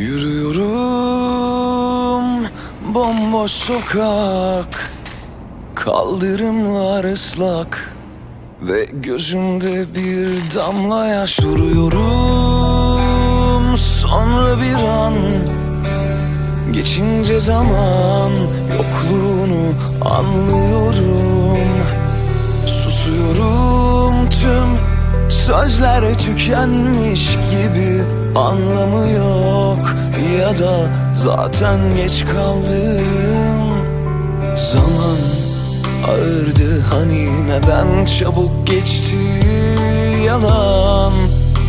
Yürüyorum bomboş sokak Kaldırımlar ıslak Ve gözümde bir damla yaş duruyorum Sonra bir an Geçince zaman Yokluğunu anlıyorum. Susuyorum tüm Sözler tükenmiş gibi Anlamı yok. Ya da zaten geç kaldım. Zaman ağırdı hani neden çabuk geçti? Yalan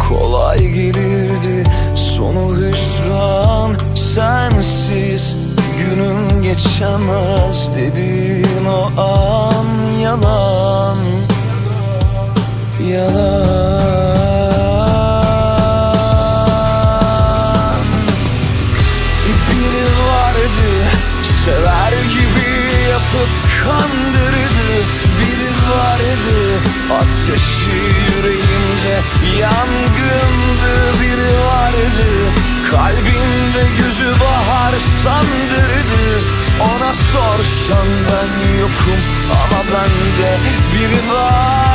kolay gelirdi. Sonu hüsran sensiz Günüm geçemez dedin o an Yalan. Yalan ateşi yüreğimde yangındı Biri vardı. Kalbimde gözü bahar sandırdı. Ona sorsan ben yokum ama bende biri vardı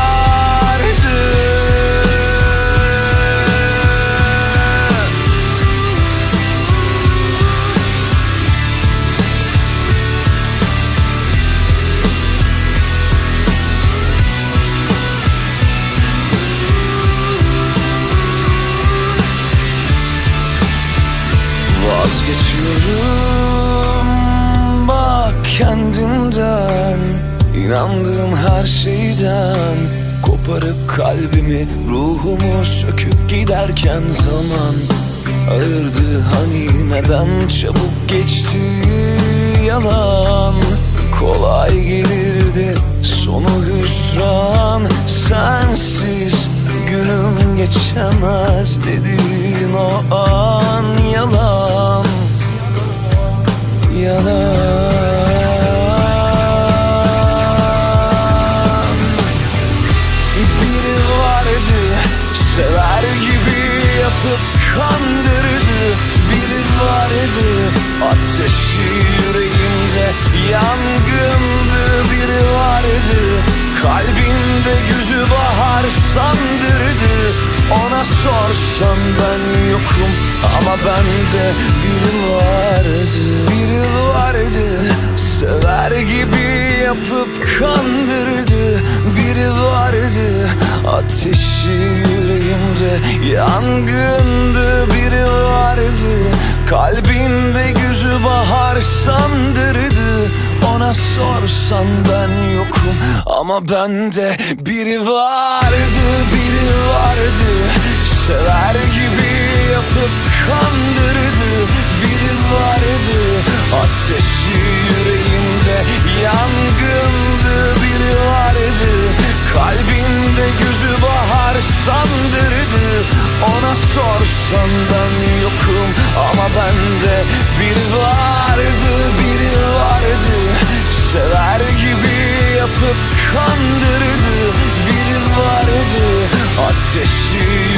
Vazgeçiyorum. Bak kendimden İnandığım her şeyden. Koparıp kalbimi ruhumu söküp giderken zaman Ağırdı hani neden çabuk geçti yalan? Kolay gelirdi sonu hüsran. Sensiz günüm geçemez dedin o an Yalan Biri vardı sever gibi yapıp kandırdı. Biri vardı ateşi yüreğimde yangındı. Biri vardı kalbimde gözü bahar Ona sorsan ben yokum ama bende biri vardı. Biri vardı sever gibi yapıp kandırdı. Biri vardı ateşi yüreğimde yangındı. Biri vardı kalbimde gözü bahar sandırdı. Ona sorsan ben yokum ama bende biri vardı. Biri vardı sever gibi yapıp kandırdı Biri vardı. Ateşi yüreğimde yangındı Biri vardı. Kalbimde gözü bahar sandırdı. Ona sorsan ben yokum ama bende biri vardı Biri vardı. Sever gibi yapıp kandırdı Biri vardı. Ateşi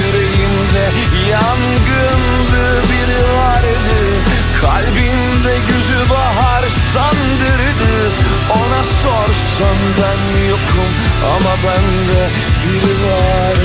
Sorsan ben yokum ama bende biri var